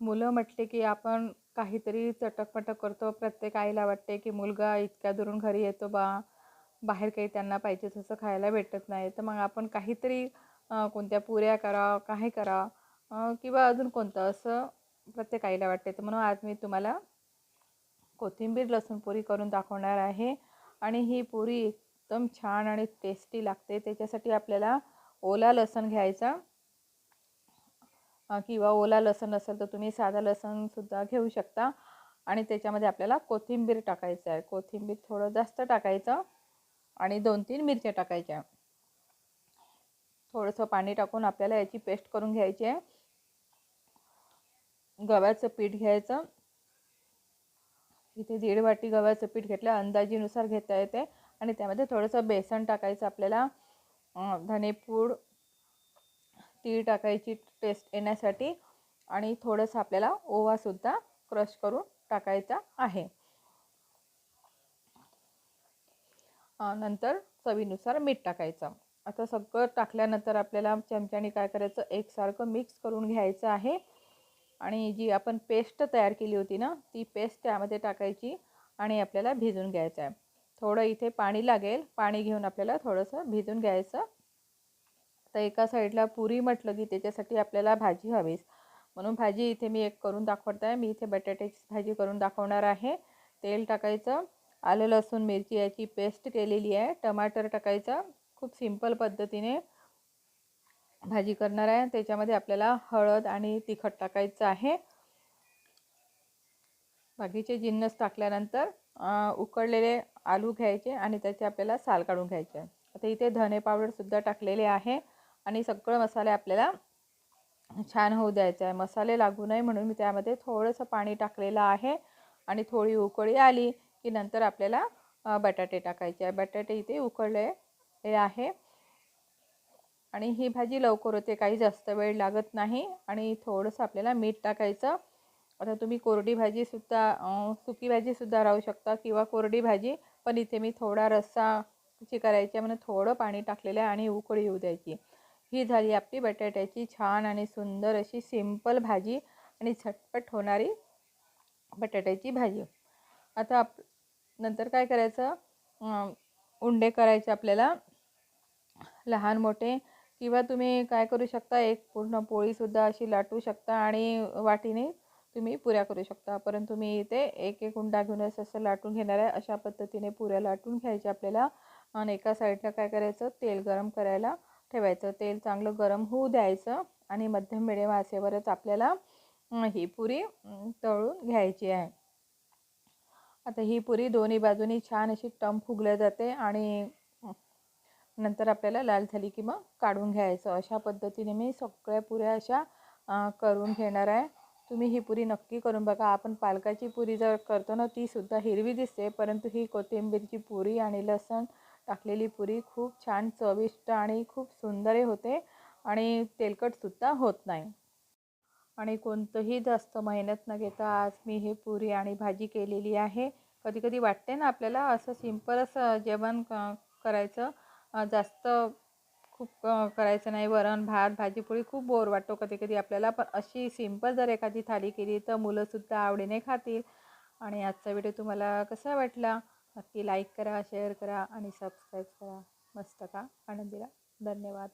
मुलं म्हटले की आपण काहीतरी चटकपटक करतो. प्रत्येक आईला वाटते की मुलगा इतक्या दुरून घरी येतो बा बाहेर काही त्यांना पाहिजे तसं खायला भेटत नाही. तर मग आपण काहीतरी कोणत्या पुऱ्या करा काही करा किंवा अजून कोणतं असं प्रत्येक आईला वाटते. तर म्हणून आज मी तुम्हाला कोथिंबीर लसूण पुरी करून दाखवणार आहे. आणि ही पुरी एकदम छान आणि टेस्टी लागते. त्याच्यासाठी आपल्याला ओला लसूण घ्यायचा. किंवा ओला लसण असेल तर तुम्ही साधा लसणसुद्धा घेऊ शकता. आणि त्याच्यामध्ये आपल्याला कोथिंबीर टाकायचं आहे. कोथिंबीर थोडं जास्त टाकायचं आणि दोन तीन मिरच्या टाकायच्या. थोडंसं पाणी टाकून आपल्याला याची पेस्ट करून घ्यायची आहे. गव्याचं पीठ घ्यायचं. इथे दीड वाटी गव्याचं पीठ घेतलं. अंदाजीनुसार घेता येते. आणि त्यामध्ये थोडंसं बेसन टाकायचं आपल्याला. धनेपूड तीळ टाकायची टेस्ट येण्यासाठी आणि थोडंसं आपल्याला ओवासुद्धा क्रश करून टाकायचा आहे. नंतर चवीनुसार मीठ टाकायचं. आता सगळं टाकल्यानंतर आपल्याला चमच्याने काय करायचं? एकसारखं मिक्स करून घ्यायचं आहे. आणि जी आपण पेस्ट तयार केली होती ना ती पेस्ट त्यामध्ये टाकायची आणि आपल्याला भिजून घ्यायचं आहे. थोडं इथे पाणी लागेल. पाणी घेऊन आपल्याला थोडंसं भिजून घ्यायचं. तर एका साईडला पुरी म्हटलं की त्याच्यासाठी आपल्याला भाजी हवीच. म्हणून भाजी इथे मी एक करून दाखवत आहे मी इथे बटाट्याची भाजी करून दाखवणार आहे. तेल टाकायचं. आलं लसूण मिरची याची पेस्ट केलेली आहे. टमाटर टाकायचं. खूप सिंपल पद्धतीने भाजी करणार आहे. त्याच्यामध्ये आपल्याला हळद आणि तिखट टाकायचं आहे. बाकीचे जिन्नस टाकल्यानंतर उकडलेले आलू घ्यायचे आणि त्याचे आपल्याला साल काढून घ्यायचे. आता इथे धने पावडरसुद्धा टाकलेले आहे. आणि सगळं मसाले आपल्याला छान होऊ द्यायचं आहे. मसाले लागू नये म्हणून मी त्यामध्ये थोडंसं पाणी टाकलेलं आहे. आणि थोडी उकळी आली की नंतर आपल्याला बटाटे टाकायचे आहे. बटाटे इथे उकळले आहे. आणि ही भाजी लवकर होते काही जास्त वेळ लागत नाही. आणि थोडंसं आपल्याला मीठ टाकायचं. आता तुम्ही कोरडी भाजीसुद्धा सुकी भाजीसुद्धा राहू शकता किंवा कोरडी भाजी पण इथे मी थोडा रस्सा ची करायची आहे म्हणून थोडं पाणी टाकलेलं आहे आणि उकळी येऊ द्यायची. ही झाली आपली बटाट्याची छान आणि सुंदर अशी सिंपल भाजी आणि झटपट होणारी बटाट्याची भाजी. आता आप नंतर काय करायचं? उंडे करायचे आपल्याला. लहान मोठे. किंवा तुम्ही काय करू शकता एक पूर्ण पोळीसुद्धा अशी लाटू शकता आणि वाटीने तुम्ही पुऱ्या करू शकता. परंतु मी इथे एक एक उंडा असं असं लाटून घेणार आहे. अशा पद्धतीने पुऱ्या लाटून घ्यायच्या आपल्याला. आणि एका साईडला काय करायचं? तेल गरम करायला. ठेवायचं. तेल चांगलं गरम होऊ द्यायचं आणि मध्यम मिडियम आचेवरच आपल्याला ही पुरी तळून घ्यायची आहे. आता ही पुरी दोन्ही बाजूनी छान अशी टम फुगल्या जाते आणि नंतर आपल्याला लाल झाली की मग काढून घ्यायचं. अशा पद्धतीने मी सगळ्या पुऱ्या अशा करून घेणार आहे. तुम्ही ही पुरी नक्की करून बघा. आपण पालकाची पुरी जर करतो ना तीसुद्धा हिरवी दिसते परंतु ही कोथिंबीरची पुरी आणि लसण टाकलेली पुरी खूप छान चविष्ट आणि खूप सुंदरही होते आणि तेलकटसुद्धा होत नाही. आणि कोणतंही जास्त मेहनत न घेता आज मी हे पुरी आणि भाजी केलेली आहे. कधी कधी वाटते ना आपल्याला असं सिंपल जेवण करायचं. जास्त खूप करायचं नाही. वरण भात भाजीपोळी खूप बोर वाटतो कधी कधी आपल्याला. पण अशी सिंपल जर एखादी थाली केली तर मुलंसुद्धा आवडीने खातील. आणि आजचा व्हिडिओ तुम्हाला कसा वाटला? नक्की लाईक करा शेअर करा आणि सबस्क्राईब करा. मस्त का? आनंदीला धन्यवाद.